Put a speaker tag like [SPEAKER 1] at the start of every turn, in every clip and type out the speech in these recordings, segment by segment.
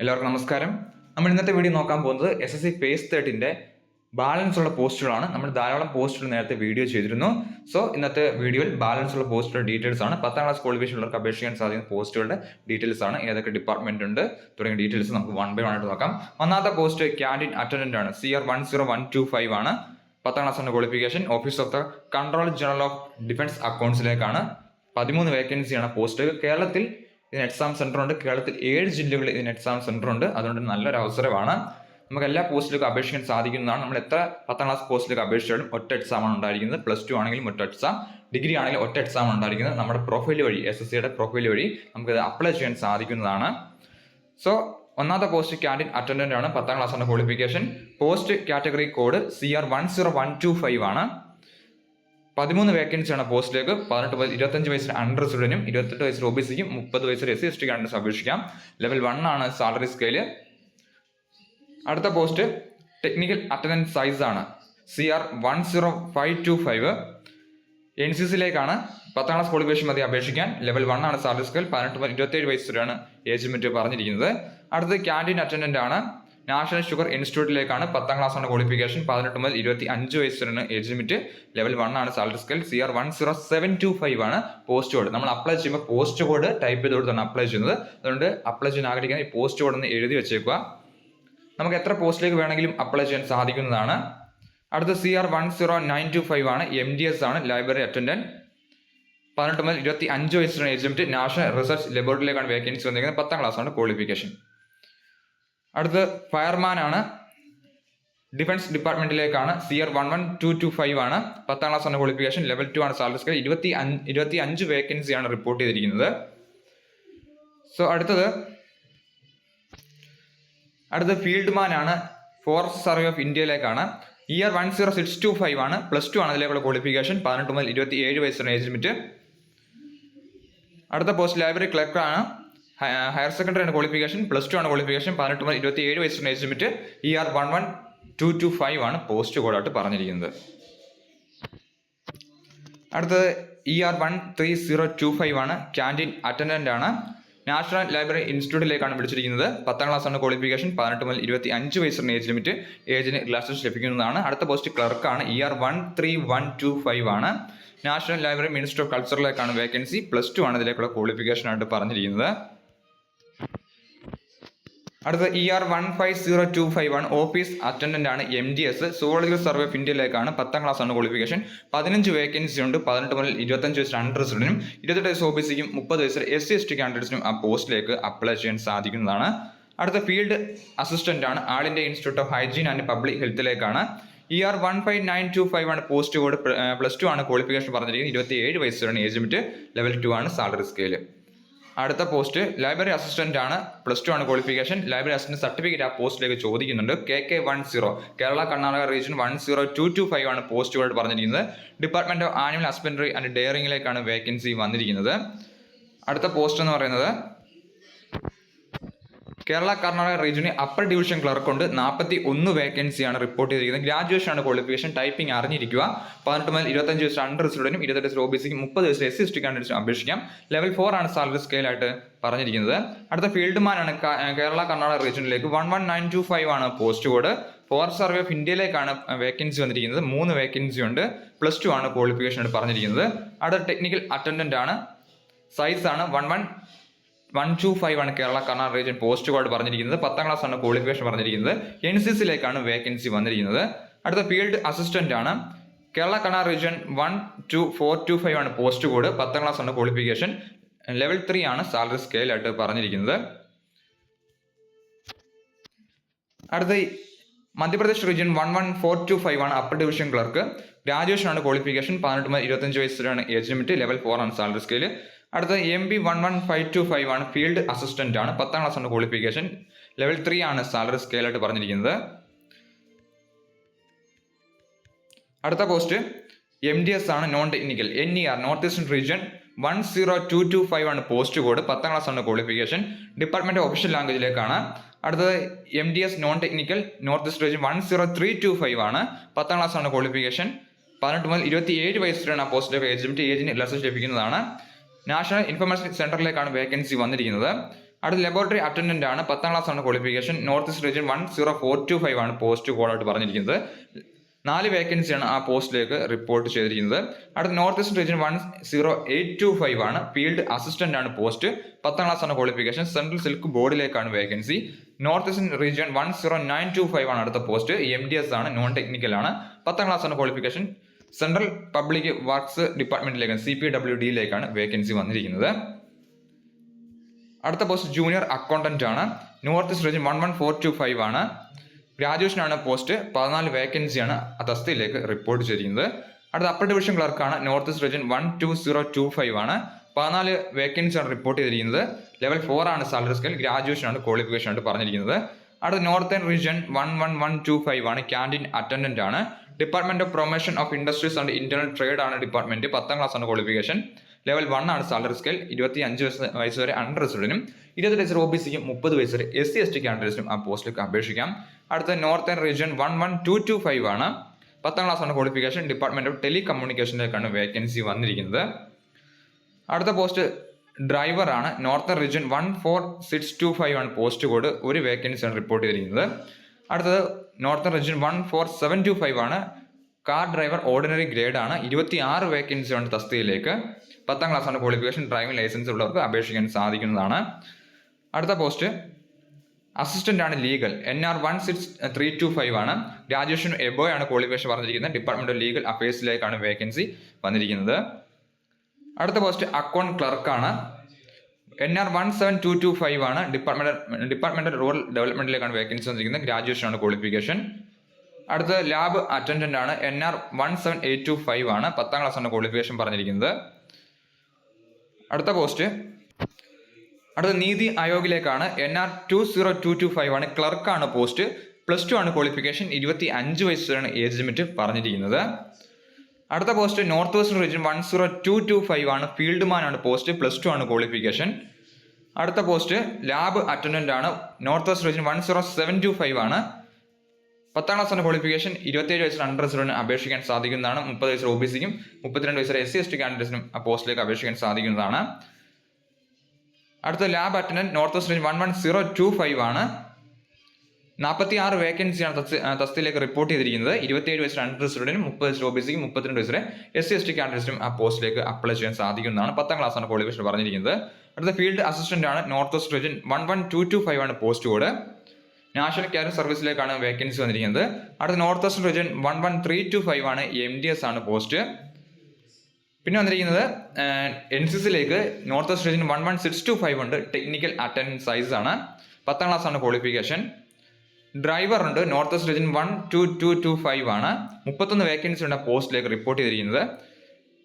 [SPEAKER 1] എല്ലാവർക്കും നമസ്കാരം. നമ്മൾ ഇന്നത്തെ വീഡിയോ നോക്കാൻ പോകുന്നത് എസ് എസ് സി ഫേസ് തേർട്ടിന്റെ ബാലൻസ് ഉള്ള പോസ്റ്റുകളാണ് നമ്മൾ ധാരാളം പോസ്റ്റുകൾ നേരത്തെ വീഡിയോ ചെയ്തിരുന്നു. സോ ഇന്നത്തെ വീഡിയോയിൽ ബാലൻസ് ഉള്ള പോസ്റ്റുകളുടെ ഡീറ്റെയിൽസ് ആണ്. പത്താം ക്ലാസ് ക്വാളിഫിക്കേഷൻ ഉള്ളവർക്ക് അപേക്ഷിക്കാൻ സാധിക്കുന്ന പോസ്റ്റുകളുടെ ഡീറ്റെയിൽസ് ആണ്. ഏതൊക്കെ ഡിപ്പാർട്ട്മെന്റ് ഉണ്ട്? തുടങ്ങിയ ഡീറ്റെയിൽസ് നമുക്ക് വൺ ബൈ വൺ ആയിട്ട് നോക്കാം. ഒന്നാമത്തെ പോസ്റ്റ് ക്യാൻഡിൻ അറ്റൻഡന്റ് ആണ്. C R one zero one two five ആണ്. പത്താം class qualification office of the control general of defence അക്കൗണ്ട്സിലേക്കാണ് പതിമൂന്ന് വേക്കൻസിയാണ് പോസ്റ്റ് കേരളത്തിൽ ഇതിന് എക്സാം സെന്റർ ഉണ്ട്. കേരളത്തിൽ ഏഴ് ജില്ലകളിൽ ഇതിന് എക്സാം സെന്റർ ഉണ്ട്. അതുകൊണ്ട് നല്ലൊരു അവസരമാണ്. നമുക്ക് എല്ലാ പോസ്റ്റിലേക്കും അപേക്ഷിക്കാൻ സാധിക്കുന്നതാണ്. നമ്മൾ എത്ര പത്താം ക്ലാസ് പോസ്റ്റിലേക്ക് അപേക്ഷിച്ചാലും ഒറ്റ എക്സാം ആണ് ഉണ്ടായിരിക്കുന്നത്. പ്ലസ് ടു ആണെങ്കിലും ഒറ്റ എക്സാം ഡിഗ്രി ആണെങ്കിലും ഒറ്റ എക്സാം ഉണ്ടായിരിക്കുന്നത്. നമ്മുടെ പ്രൊഫൈൽ വഴി എസ് എസ് സിയുടെ പ്രൊഫൈൽ വഴി നമുക്കിത് അപ്ലൈ ചെയ്യാൻ സാധിക്കുന്നതാണ്. സോ ഒന്നാമത്തെ പോസ്റ്റ് ക്യാൻഡിൻ അറ്റൻഡന്റ് ആണ്. പത്താം ക്ലാസ് ആണ് qualification post category code C R one zero one two five ആണ്. പതിമൂന്ന് വേക്കൻസിയാണ് പോസ്റ്റിലേക്ക്. പതിനെട്ട് വയസ്സ് ഇരുപത്തഞ്ച് വയസ്സിൽ അണ്ടർ സ്റ്റുഡന്റും ഇരുപത്തെട്ട് വയസ്സിൽ ഒ ബി സിക്കും മുപ്പത് വയസ്സിൽ S C S T candidates അപേക്ഷിക്കാം. ലെവൽ വൺ ആണ് സാലറി സ്കെയിൽ അടുത്ത പോസ്റ്റ് ടെക്നിക്കൽ അറ്റൻഡൻസ് സൈസ് ആണ്. C R one zero five two five N C സിയിലേക്കാണ് പത്താം ക്ലാസ് ക്വാളിഫിക്കേഷൻ മതി അപേക്ഷിക്കാൻ. ലെവൽ വൺ ആണ് സാലറി സ്കെയിൽ പതിനെട്ട് ഇരുപത്തേഴ് വയസ്സ് വരെയാണ് ഏജ് ലിമിറ്റ് പറഞ്ഞിരിക്കുന്നത്. അടുത്തത് ക്യാന്റീൻ അറ്റൻഡന്റ് ആണ്. നാഷണൽ ഷുഗർ ഇൻസ്റ്റിറ്റ്യൂട്ടിലേക്കാണ് പത്താം ക്ലാസ് ആണ് ക്വാളിഫിക്കേഷൻ പതിനെട്ട് മുതൽ ഇരുപത്തി അഞ്ച് വയസ്സ് വരെയാണ് ഏജ് ലിമിറ്റ് ലെവൽ വൺ ആണ് salary scale C R one zero seven two five ആണ് പോസ്റ്റ് കോഡ് നമ്മൾ അപ്ലൈ ചെയ്യുമ്പോൾ പോസ്റ്റ് കോഡ് ടൈപ്പ് ചെയ്ത് കൊടുത്താണ് അപ്ലൈ ചെയ്യുന്നത്. അതുകൊണ്ട് അപ്ലൈ ചെയ്യാൻ ആഗ്രഹിക്കുന്ന ഈ പോസ്റ്റ് കോഡ് ഒന്ന് എഴുതി വെച്ചേക്കുക. നമുക്ക് എത്ര പോസ്റ്റിലേക്ക് വേണമെങ്കിലും അപ്ലൈ ചെയ്യാൻ സാധിക്കുന്നതാണ്. അടുത്ത C R one zero nine two five ആണ് എം ഡി എസ് ആണ് ലൈബ്രറി അറ്റൻഡന്റ് പതിനെട്ട് മുതൽ ഇരുപത്തി അഞ്ച് വയസ്സിലാണ് ഏജ് ലിമിറ്റ് നാഷണൽ റിസർച്ച് ലബോറട്ടറിയിലേക്കാണ് വേക്കൻസി വന്നിരിക്കുന്നത്. പത്താം ക്ലാസ് ആണ് ക്വാളിഫിക്കേഷൻ അടുത്ത് ഫയർമാൻ ആണ്. Defence ഡിപ്പാർട്ട്മെന്റിലേക്കാണ് C R one one two two five ആണ്. പത്താം ക്ലാസ് ആണ് ക്വാളിഫിക്കേഷൻ ലെവൽ ടു ആണ് സാലറി സ്കെയിൽ ഇരുപത്തി അഞ്ച് ഇരുപത്തി അഞ്ച് വേക്കൻസിയാണ് റിപ്പോർട്ട് ചെയ്തിരിക്കുന്നത്. സോ അടുത്തത്. അടുത്ത ഫീൽഡ് മാൻ ആണ്. Forest survey of ഇന്ത്യയിലേക്കാണ് E R one zero six two five ആണ്. പ്ലസ് ടു ആണ് അതിലേക്കുള്ള ക്വാളിഫിക്കേഷൻ പതിനെട്ട് മുതൽ ഇരുപത്തി ഏഴ് വയസ്സാണ് ഏജ് ലിമിറ്റ് അടുത്ത പോസ്റ്റ് ലൈബ്രറി ക്ലർക്കാണ് ഹയർ സെക്കൻഡറി ആണ് ക്വാളിഫിക്കേഷൻ പ്ലസ് ടു ആണ് ക്വാളിഫിക്കേഷൻ പതിനെട്ട് മുതൽ ഇരുപത്തി ഏഴ് വയസ്സിന് age limit E R one one two two five ആണ് പോസ്റ്റ് കോഡായിട്ട് പറഞ്ഞിരിക്കുന്നത്. അടുത്തത് E R one three zero to five ആണ് ക്യാന്റീൻ അറ്റൻഡന്റ് ആണ്. നാഷണൽ ലൈബ്രറി ഇൻസ്റ്റിറ്റ്യൂട്ടിലേക്കാണ് വിളിച്ചിരിക്കുന്നത്. പത്താം ക്ലാസ് ആണ് ക്വാളിഫിക്കേഷൻ പതിനെട്ട് മുതൽ ഇരുപത്തി അഞ്ച് വയസ്സിന് ഏജ് ലിമിറ്റ് ഏജിന് റിലാക്സേഷൻ ലഭിക്കുന്നതാണ്. അടുത്ത post ക്ലർക്കാണ് E R one three one two five ആണ്. നാഷണൽ ലൈബ്രറി മിനിസ്റ്റർ ഓഫ് കൾച്ചറിലേക്കാണ് വേക്കൻസി പ്ലസ് ടു ആണ് ഇതിലേക്കുള്ള ക്വാളിഫിക്കേഷൻ ആയിട്ട് പറഞ്ഞിരിക്കുന്നത്. അടുത്ത E R one five zero two five one office attendant ആണ് M D S zoological survey of ഇന്ത്യയിലേക്കാണ് പത്താം class ആണ് ക്വാളിഫിക്കേഷൻ പതിനഞ്ച് വേക്കൻസി ഉണ്ട് പതിനെട്ട് മുതൽ ഇരുപത്തഞ്ച് വയസ്സ് അണ്ടർ റിസൾട്ടിനും ഇരുപത്തെട്ട് വയസ്സ് ഒ ബി സിക്കും മുപ്പത് വയസ്സിൽ എസ് സി എസ് ടി കാൻഡിഡേറ്റ്സിനും ആ പോസ്റ്റിലേക്ക് അപ്ലൈ ചെയ്യാൻ സാധിക്കുന്നതാണ്. അടുത്ത ഫീൽഡ് അസിസ്റ്റന്റ് ആണ് all India institute of hygiene and public ഹെൽത്തിലേക്കാണ് E R one five nine two five ആണ് പോസ്റ്റ് കോഡ് പ്ലസ് ടു ആണ് ക്വാളിഫിക്കേഷൻ പറഞ്ഞിരിക്കുന്നത്. ഇരുപത്തി ഏഴ് വയസ്സാണ് ഏജ് ലിമിറ്റ് ലെവൽ ടു ആണ് സാലറി സ്കെയിൽ അടുത്ത പോസ്റ്റ് ലൈബ്രറി അസിസ്റ്റന്റ് ആണ് പ്ലസ് ടു ആണ് ക്വാളിഫിക്കേഷൻ ലൈബ്രറി അസിസ്റ്റന്റ് സർട്ടിഫിക്കറ്റ് ആ പോസ്റ്റിലേക്ക് ചോദിക്കുന്നുണ്ട്. K K one zero Kerala Karnataka region one zero two two five ആണ് പോസ്റ്റുകൾ പറഞ്ഞിരിക്കുന്നത്. Department of animal husbandry and ഡെയറിംഗിലേക്കാണ് vacancy വന്നിരിക്കുന്നത്. അടുത്ത പോസ്റ്റ് എന്ന് പറയുന്നത് കേരള കർണാടക റീജിയനിൽ അപ്പർ ഡിവിഷൻ ക്ലർക്ക് ഉണ്ട്. നാൽപ്പത്തി ഒന്ന് വേക്കൻസിയാണ് റിപ്പോർട്ട് ചെയ്തിരിക്കുന്നത്. ഗ്രാജുവേഷൻ ആണ് ക്വാളിഫിക്കേഷൻ ടൈപ്പിംഗ് അറിഞ്ഞിരിക്കുക. പതിനെട്ട് മുതൽ ഇരുപത്തഞ്ച് വയസ്സ് അണ്ടർ സ്റ്റുഡന്റും ഇരുപത്തെട്ട് വയസ്സ് ഒ ബി സിക്കും മുപ്പത് വയസ്സ് എസ് സി എസ് ടി അപേക്ഷിക്കാം. ലെവൽ ഫോർ ആണ് സാലറി സ്കെയിലായിട്ട് പറഞ്ഞിരിക്കുന്നത്. അടുത്ത ഫീൽഡ് മാൻ ആണ് Kerala Karnataka റീജിയനിലേക്ക് one one nine two five ആണ് post code forest survey of ഇന്ത്യയിലേക്കാണ് vacancy വന്നിരിക്കുന്നത്. മൂന്ന് വേക്കൻസി ഉണ്ട്. പ്ലസ് ടു ആണ് ക്വാളിഫിക്കേഷൻ പറഞ്ഞിരിക്കുന്നത്. അടുത്ത ടെക്നിക്കൽ അറ്റൻഡന്റ് ആണ്. സൈസ് ആണ് one one one two five ആണ് Kerala Karnataka region post code പറഞ്ഞിരിക്കുന്നത്. പത്താം ക്ലാസ് ആണ് ക്വാളിഫിക്കേഷൻ പറഞ്ഞിരിക്കുന്നത്. എൻ സി സിയിലേക്കാണ് വേക്കൻസി വന്നിരിക്കുന്നത്. അടുത്ത ഫീൽഡ് അസിസ്റ്റന്റ് ആണ്. Kerala Karnataka region one two four two five ആണ് പോസ്റ്റ് കോഡ് പത്താം ക്ലാസ് ആണ് ക്വാളിഫിക്കേഷൻ ലെവൽ ത്രീ ആണ് സാലറി സ്കെയിൽ ആയിട്ട് പറഞ്ഞിരിക്കുന്നത്. അടുത്ത Madhya Pradesh region one one four two five ആണ് അപ്പർ ഡിവിഷൻ ക്ലർക്ക് ഗ്രാജുവേഷൻ ആണ് ക്വാളിഫിക്കേഷൻ പതിനെട്ട് മുതൽ ഇരുപത്തഞ്ച് വയസ്സിലാണ് ഏജ് ലിമിറ്റ് ലെവൽ ഫോർ ആണ് സാലറി സ്കെയിൽ അടുത്ത M B one one five two five ആണ്. ഫീൽഡ് അസിസ്റ്റന്റ് ആണ്. പത്താം ക്ലാസ് ആണ് ക്വാളിഫിക്കേഷൻ ലെവൽ ത്രീ ആണ് സാലറി സ്കെയിൽ ആയിട്ട് പറഞ്ഞിരിക്കുന്നത്. അടുത്ത പോസ്റ്റ് എം ഡി എസ് ആണ് non technical N E R north eastern region one zero two two five ആണ് പോസ്റ്റ് കോഡ് പത്താം ക്ലാസ് ആണ് ക്വാളിഫിക്കേഷൻ ഡിപ്പാർട്ട്മെന്റ് ഒഫീഷ്യൽ ലാംഗ്വേജിലേക്കാണ് അടുത്തത് M D S non technical north east region one zero three two five ആണ്. പത്താം class ആണ് qualification പതിനെട്ട് മുതൽ ഇരുപത്തി ഏഴ് വയസ്സിലാണ് ആ പോസ്റ്റിലേക്ക് ഏജ് ഏജിന് ലൈസൻസ് ലഭിക്കുന്നതാണ്. നാഷണൽ ഇൻഫർമേഷൻ സെന്ററിലേക്കാണ് വേക്കൻസി വന്നിരിക്കുന്നത്. അടുത്ത ലബോറട്ടറി അറ്റൻഡന്റ് ആണ്. പത്താം ക്ലാസ് ആണ് qualification north east region one zero four two five ആണ് പോസ്റ്റ് കോഡായിട്ട് പറഞ്ഞിരിക്കുന്നത്. നാല് വേക്കൻസിയാണ് ആ പോസ്റ്റിലേക്ക് റിപ്പോർട്ട് ചെയ്തിരിക്കുന്നത്. അടുത്ത north east region one zero eight two five ആണ്. ഫീൽഡ് അസിസ്റ്റന്റ് ആണ് പോസ്റ്റ് പത്താം ക്ലാസ് ആണ് qualification central silk ബോർഡിലേക്കാണ് vacancy north east region one zero nine two five ആണ് അടുത്ത പോസ്റ്റ് എം ഡി എസ് ആണ് നോൺ ടെക്നിക്കൽ ആണ്. പത്താം ക്ലാസ് ആണ് ക്വാളിഫിക്കേഷൻ സെൻട്രൽ പബ്ലിക് വർക്ക്സ് ഡിപ്പാർട്ട്മെന്റിലേക്കാണ് സി പി ഡബ്ല്യു ഡിയിലേക്കാണ് വേക്കൻസി വന്നിരിക്കുന്നത്. അടുത്ത പോസ്റ്റ് ജൂനിയർ അക്കൗണ്ടന്റ് ആണ്. North east region one one four two five ആണ്. ഗ്രാജുവേഷൻ ആണ് പോസ്റ്റ് പതിനാല് വേക്കൻസിയാണ് ആ തസ്തിയിലേക്ക് റിപ്പോർട്ട് ചെയ്തിരിക്കുന്നത്. അടുത്ത upper division ക്ലർക്കാണ് north east region one two zero two five ആണ്. പതിനാല് വേക്കൻസിയാണ് റിപ്പോർട്ട് ചെയ്തിരിക്കുന്നത്. ലെവൽ ഫോർ ആണ് സാലറി സ്കെയിൽ ഗ്രാജുവേഷൻ ആണ് ക്വാളിഫിക്കേഷൻ ആയിട്ട് പറഞ്ഞിരിക്കുന്നത്. അടുത്ത northern region one one one two five ആണ്. ക്യാന്റീൻ അറ്റൻഡന്റ് ആണ്. Department of promotion of industries and internal trade ആണ് ഡിപ്പാർട്ട്മെന്റ് പത്താം ക്ലാസ് ആണ് ക്വാളിഫിക്കേഷൻ ലെവൽ വൺ ആണ് സാലറി സ്കെയിൽ ഇരുപത്തി അഞ്ച് വയസ്സ് വരെ അണ്ടർ റിസൾട്ടിനും ഇരുപത് വയസ്സ് ഒ ബി സിക്കും മുപ്പത് വയസ്സ് വരെ എസ് സി എസ് ടി കാൻഡിഡേറ്റ്സിനും ആ പോസ്റ്റിലേക്ക് അപേക്ഷിക്കാം. അടുത്ത northern region one one two two five ആണ്. പത്താം ക്ലാസ് ആണ് ക്വാളിഫിക്കേഷൻ ഡിപ്പാർട്ട്മെന്റ് ഓഫ് ടെലികമ്മ്യൂണിക്കേഷനിലേക്കാണ് വേക്കൻസി വന്നിരിക്കുന്നത്. അടുത്ത പോസ്റ്റ് ഡ്രൈവർ ആണ്. Northern region one four six two five ആണ് പോസ്റ്റ് കോഡ് ഒരു വേക്കൻസിയാണ് റിപ്പോർട്ട് ചെയ്തിരിക്കുന്നത്. അടുത്തത് northern region one four seven two five ആണ്. കാർ ഡ്രൈവർ ഓർഡിനറി ഗ്രേഡ് ആണ്. ഇരുപത്തി ആറ് വേക്കൻസി ഉണ്ട് തസ്തിയിലേക്ക് പത്താം ക്ലാസ് ആണ് ക്വാളിഫിക്കേഷൻ ഡ്രൈവിംഗ് ലൈസൻസ് ഉള്ളവർക്ക് അപേക്ഷിക്കാൻ സാധിക്കുന്നതാണ്. അടുത്ത പോസ്റ്റ് അസിസ്റ്റന്റ് ആണ് legal N R one six three two five ആണ്. ഗ്രാജുവേഷൻ എബോ ആണ് ക്വാളിഫിക്കേഷൻ പറഞ്ഞിരിക്കുന്നത്. ഡിപ്പാർട്ട്മെന്റ് ഓഫ് ലീഗൽ അഫയേഴ്സിലേക്കാണ് വേക്കൻസി വന്നിരിക്കുന്നത്. അടുത്ത post account ക്ലർക്കാണ് N R one seven two two five ആണ് ഡിപ്പാർട്ട്മെന്റ് ഡിപ്പാർട്ട്മെന്റ് റൂറൽ ഡെവലപ്മെന്റിലേക്കാണ് വേക്കൻസി വന്നിരിക്കുന്നത്. ഗ്രാജുവേഷൻ ആണ് ക്വാളിഫിക്കേഷൻ അടുത്ത ലാബ് അറ്റൻഡന്റ് ആണ് N R one seven eight two five ആണ് പത്താം ക്ലാസ് ആണ് ക്വാളിഫിക്കേഷൻ പറഞ്ഞിരിക്കുന്നത്. അടുത്ത പോസ്റ്റ് അടുത്ത നീതി ആയോഗിലേക്കാണ് N R two zero two two five ആണ് ക്ലർക്കാണ് പോസ്റ്റ് പ്ലസ് ടു ആണ് ക്വാളിഫിക്കേഷൻ ഇരുപത്തി അഞ്ച് വയസ്സാണ് ഏജ് ലിമിറ്റ് പറഞ്ഞിരിക്കുന്നത്. അടുത്ത post north west region one zero two two five ആണ്. ഫീൽഡ് മാൻ ആണ് പോസ്റ്റ് പ്ലസ് ടു ആണ് ക്വാളിഫിക്കേഷൻ അടുത്ത പോസ്റ്റ് ലാബ് അറ്റൻഡന്റ് ആണ്. North west region one zero seven two five ആണ്. പത്താം ക്ലാസ് ആണ് ക്വാളിഫിക്കേഷൻ ഇരുപത്തേഴ് വയസ്സിൽ അണ്ടർ റിസർവിന് അപേക്ഷിക്കാൻ സാധിക്കുന്നതാണ്. മുപ്പത് വയസ്സിൽ ഒ ബി സിക്കും മുപ്പത്തിരണ്ട് വയസ്സിൽ എസ് സി എസ് ടി കാൻഡിഡേറ്റ്സിനും ആ പോസ്റ്റിലേക്ക് അപേക്ഷിക്കാൻ സാധിക്കുന്നതാണ്. അടുത്ത lab attendant north west region one one zero two five ആണ്. നാൽപ്പത്തി ആറ് വേക്കൻസിയാണ് തസ്തി തസ്തിയിലേക്ക് റിപ്പോർട്ട് ചെയ്തിരിക്കുന്നത്. ഇരുപത്തിയേഴ് വയസ്സിൽ അണ്ടർ റിസർവിനും മുപ്പത് വയസ്സിൽ ഒ ബി സിക്കും മുപ്പത്തിരണ്ട് വയസ്സിലെ എസ് സി എസ് ടി കാൻഡിഡേറ്റ്സിനും ആ പോസ്റ്റിലേക്ക് അപ്ലൈ ചെയ്യാൻ സാധിക്കുന്നതാണ് പത്താം ക്ലാസ് ആണ് ക്വാളിഫിക്കേഷൻ പറഞ്ഞിരിക്കുന്നത്. അടുത്ത ഫീൽഡ് അസിസ്റ്റന്റ് ആണ് north west region one one two two five ആണ് പോസ്റ്റ് കോഡ് നാഷണൽ കാരിയർ സർവീസിലേക്കാണ് വേക്കൻസി വന്നിരിക്കുന്നത്. അടുത്ത north west region one one three two five ആണ് എം ഡി എസ് ആണ് പോസ്റ്റ് പിന്നെ വന്നിരിക്കുന്നത് എൻ സി സിയിലേക്ക് north west region one one six two five ഉണ്ട്. ടെക്നിക്കൽ അറ്റൻഡൻസ് സൈസ് ആണ്. പത്താം ക്ലാസ് ആണ് ക്വാളിഫിക്കേഷൻ ഡ്രൈവർ ഉണ്ട്. North west region one two two two five ആണ്. മുപ്പത്തൊന്ന് വേക്കൻസി ഉണ്ട് പോസ്റ്റിലേക്ക് റിപ്പോർട്ട് ചെയ്തിരിക്കുന്നത്.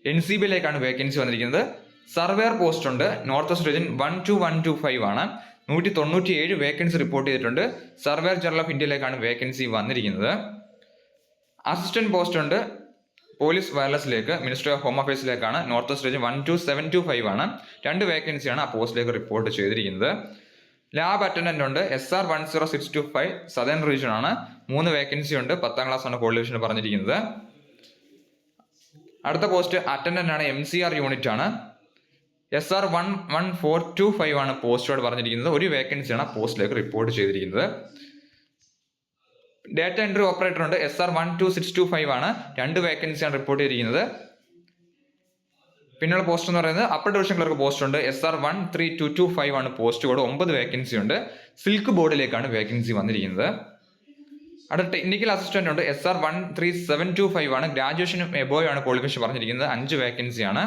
[SPEAKER 1] എൻ സി ബിയിലേക്കാണ് വേക്കൻസി വന്നിരിക്കുന്നത്. സർവേയർ പോസ്റ്റ് ഉണ്ട്. North west region one two one two five ആണ്. നൂറ്റി തൊണ്ണൂറ്റി ഏഴ് വേക്കൻസി റിപ്പോർട്ട് ചെയ്തിട്ടുണ്ട് സർവേയർ ജനറൽ ഓഫ് ഇന്ത്യയിലേക്കാണ് വേക്കൻസി വന്നിരിക്കുന്നത്. അസിസ്റ്റന്റ് പോസ്റ്റ് ഉണ്ട്. പോലീസ് വയർലെസ്സിലേക്ക് ministry of home അഫയേഴ്സിലേക്കാണ് north west region one two seven two five ആണ്. രണ്ട് വേക്കൻസിയാണ് ആ പോസ്റ്റിലേക്ക് റിപ്പോർട്ട് ചെയ്തിരിക്കുന്നത്. ലാബ് അറ്റൻഡന്റ് ഉണ്ട് S R one zero six two five southern region ആണ്. മൂന്ന് വേക്കൻസി ഉണ്ട്. പത്താം ക്ലാസ് ആണ് ക്വാളിഫിക്കേഷൻ പറഞ്ഞിരിക്കുന്നത്. അടുത്ത പോസ്റ്റ് അറ്റൻഡന്റ് ആണ് എം സി ആർ യൂണിറ്റ് ആണ്. S R one one four two five ആണ് പോസ്റ്റോട് പറഞ്ഞിരിക്കുന്നത്. ഒരു വേക്കൻസി ആണ് പോസ്റ്റിലേക്ക് റിപ്പോർട്ട് ചെയ്തിരിക്കുന്നത്. ഡേറ്റ എൻട്രി ഓപ്പറേറ്റർ ഉണ്ട്. S R one two six two five ആണ്. രണ്ട് വേക്കൻസിയാണ് റിപ്പോർട്ട് ചെയ്തിരിക്കുന്നത്. പിന്നെയുള്ള പോസ്റ്റ് എന്ന് പറയുന്നത് അപ്പർ ഡിവിഷൻ ക്ലർക്ക് പോസ്റ്റ് ഉണ്ട്. S R one three two two five ആണ് പോസ്റ്റ് കോഡ് ഒമ്പത് വേക്കൻസി ഉണ്ട്. സിൽക്ക് ബോർഡിലേക്കാണ് വേക്കൻസി വന്നിരിക്കുന്നത്. അടുത്ത ടെക്നിക്കൽ അസിസ്റ്റന്റ് ഉണ്ട്. S R one three seven two five ആണ്. ഗ്രാജുവേഷനും എബോയും ആണ് ക്വാളിഫിക്കേഷൻ പറഞ്ഞിരിക്കുന്നത്. അഞ്ച് വേക്കൻസി ആണ്.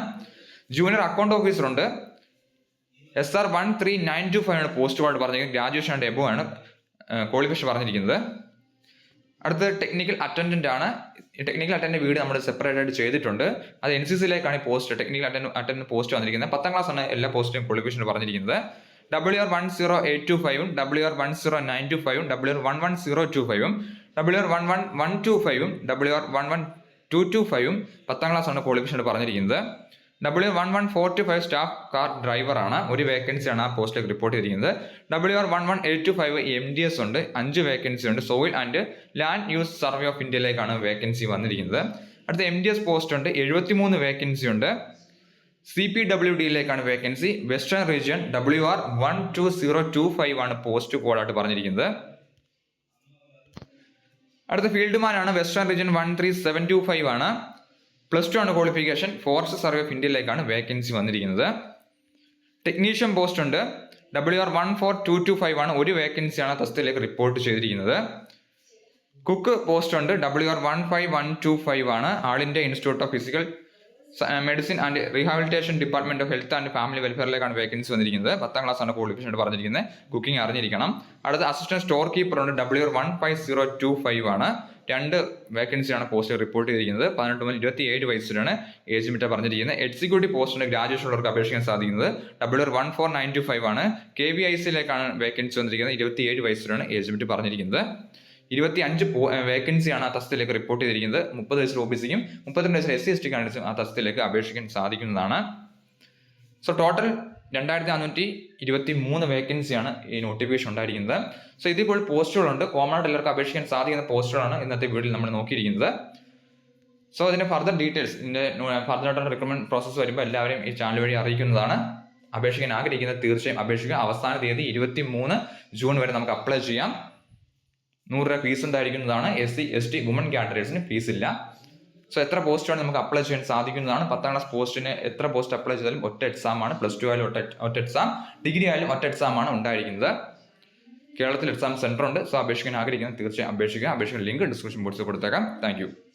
[SPEAKER 1] ജൂനിയർ അക്കൗണ്ട് ഓഫീസർ ഉണ്ട്. S R one three nine two five ആണ് പോസ്റ്റ് കോഡ് പറഞ്ഞിരിക്കുന്നത്. ഗ്രാജുവേഷൻ ആൻഡ് എബോ ആണ് ക്വാളിഫിക്കേഷൻ പറഞ്ഞിരിക്കുന്നത്. അടുത്ത ടെക്നിക്കൽ അറ്റൻഡന്റ് ആണ്. ടെക്നിക്കൽ അറ്റൻഡ് വീട് നമ്മൾ സെപ്പറേറ്റ് ആയിട്ട് ചെയ്തിട്ടുണ്ട്. അത് എൻ സി സിയിലേക്കാണ് ഈ post technical attend attend post വന്നിരിക്കുന്നത്. പത്താം ക്ലാസ് ആണ് എല്ലാ പോസ്റ്റും ക്വാളിഫിക്കേഷൻ പറഞ്ഞിരിക്കുന്നത്. W R one zero eight two ഫൈവും W R one zero nine two ഫൈവും W R one one zero two ഫൈവും W R one one one two ഫൈവും W R one one two two ഫൈവും പത്താം class ആണ് qualification പറഞ്ഞിരിക്കുന്നത്. W one one four two five staff car ഡ്രൈവറാണ് ഒരു വേക്കൻസിയാണ് ആ പോസ്റ്റിലേക്ക് റിപ്പോർട്ട് ചെയ്തിരിക്കുന്നത്. W R one one eight two five M D S ഉണ്ട്. അഞ്ച് വേക്കൻസി ഉണ്ട്. Soil and land use survey of ഇന്ത്യയിലേക്കാണ് vacancy വന്നിരിക്കുന്നത്. അടുത്ത എം ഡി എസ് പോസ്റ്റ് ഉണ്ട്. എഴുപത്തി മൂന്ന് വേക്കൻസി ഉണ്ട് C P W ഡിയിലേക്കാണ് vacancy western region W R one two zero two five ആണ് പോസ്റ്റ് കോഡായിട്ട് പറഞ്ഞിരിക്കുന്നത്. അടുത്ത ഫീൽഡ്മാനാണ് western region one three seven two five ആണ്. പ്ലസ് ടു ആണ് ക്വാളിഫിക്കേഷൻ ഫോറസ്റ്റ് സർവേ ഓഫ് ഇന്ത്യയിലേക്കാണ് വേക്കൻസി വന്നിരിക്കുന്നത്. ടെക്നീഷ്യൻ പോസ്റ്റ് ഉണ്ട്. W R one four two two five ആണ് ഒരു വേക്കൻസിയാണ് തസ്തിയിലേക്ക് റിപ്പോർട്ട് ചെയ്തിരിക്കുന്നത്. കുക്ക് പോസ്റ്റ് ഉണ്ട്. W R one five one two five ആണ്. All India institute of physical medicine and rehabilitation department of health and family വെൽഫെയറിലേക്കാണ് vacancy വന്നിരിക്കുന്നത്. പത്താം class ആണ് ക്വാളിഫിക്കേഷൻ പറഞ്ഞിരിക്കുന്നത്. കുക്കിംഗ് അറിഞ്ഞിരിക്കണം. അടുത്ത അസിസ്റ്റന്റ് സ്റ്റോർ കീപ്പർ ഉണ്ട്. W one five zero two five ആണ്. രണ്ട് വേക്കൻസിയാണ് പോസ്റ്റ് റിപ്പോർട്ട് ചെയ്തിരിക്കുന്നത്. പതിനെട്ട് മുതൽ ഇരുപത്തി ഏഴ് വയസ്സിലാണ് ഏജ് ലിമിറ്റ് പറഞ്ഞിരിക്കുന്നത്. എക്സിക്യൂട്ടീവ് പോസ്റ്റിന് ഗ്രാജുവേഷൻ ഉള്ളവർക്ക് അപേക്ഷിക്കാൻ സാധിക്കുന്നത്. W one four nine two five ആണ്. കെ വി ഐ സിയിലേക്കാണ് വേക്കൻസി വന്നിരിക്കുന്നത്. ഇരുപത്തി ഏഴ് വയസ്സിലാണ് ഏജ് ലിമിറ്റ് പറഞ്ഞിരിക്കുന്നത്. ഇരുപത്തി അഞ്ച് വേക്കൻസിയാണ് ആ തസ്തിലേക്ക് റിപ്പോർട്ട് ചെയ്തിരിക്കുന്നത്. മുപ്പത് വയസ്സിൽ ഒ ബി സിക്കും മുപ്പത്തിരണ്ട് വയസ്സിൽ എസ് സി എസ് ടി കാൻഡിഡേറ്റ്സും ആ തസ്തിലേക്ക് അപേക്ഷിക്കാൻ സാധിക്കുന്നതാണ്. സോ ടോട്ടൽ രണ്ടായിരത്തി നാനൂറ്റി ഇരുപത്തി മൂന്ന് വേക്കൻസിയാണ് ഈ നോട്ടിഫിക്കേഷൻ ഉണ്ടായിരിക്കുന്നത്. സോ ഇതിപ്പോൾ പോസ്റ്റുകളുണ്ട്. കോമൺ ആയിട്ട് എല്ലാവർക്കും അപേക്ഷിക്കാൻ സാധിക്കുന്ന പോസ്റ്റുകളാണ് ഇന്നത്തെ വീഡിയോയിൽ നമ്മൾ നോക്കിയിരിക്കുന്നത്. സോ അതിന്റെ ഫർദർ ഡീറ്റെയിൽസ് ഇതിന്റെ ഫർദർ ആയിട്ടുള്ള റിക്രൂട്ട്മെന്റ് പ്രോസസ്സ് വരുമ്പോൾ എല്ലാവരെയും ഈ ചാനൽ വഴി അറിയിക്കുന്നതാണ്. അപേക്ഷിക്കാൻ ആഗ്രഹിക്കുന്നത് തീർച്ചയായും അപേക്ഷിക്കുക. അവസാന തീയതി ഇരുപത്തി മൂന്ന് ജൂൺ വരെ നമുക്ക് അപ്ലൈ ചെയ്യാം. നൂറ് രൂപ ഫീസ് ഉണ്ടായിരിക്കുന്നതാണ് S C S T woman കാൻഡിഡേറ്റ്സിന് fees ഇല്ല. സോ എത്ര പോസ്റ്റാണ് നമുക്ക് അപ്ലൈ ചെയ്യാൻ സാധിക്കുന്നതാണ്. പത്താം ക്ലാസ് പോസ്റ്റിന് എത്ര പോസ്റ്റ് അപ്ലൈ ചെയ്താലും ഒറ്റ എക്സാം ആണ്. പ്ലസ് ടു ആയാലും ഒറ്റ ഒറ്റ എക്സാം ഡിഗ്രി ആയാലും ഒറ്റ എക്സാം ആണ് ഉണ്ടായിരിക്കുന്നത്. കേരളത്തിൽ എക്സാം സെന്റർ ഉണ്ട്. സോ അപേക്ഷിക്കാൻ ആഗ്രഹിക്കുന്നത് തീർച്ചയായും അപേക്ഷിക്കുക. അപേക്ഷിക്കുന്ന ലിങ്ക് ഡിസ്ക്രിപ്ഷൻ ബോക്സിൽ കൊടുത്തേക്കാം. താങ്ക്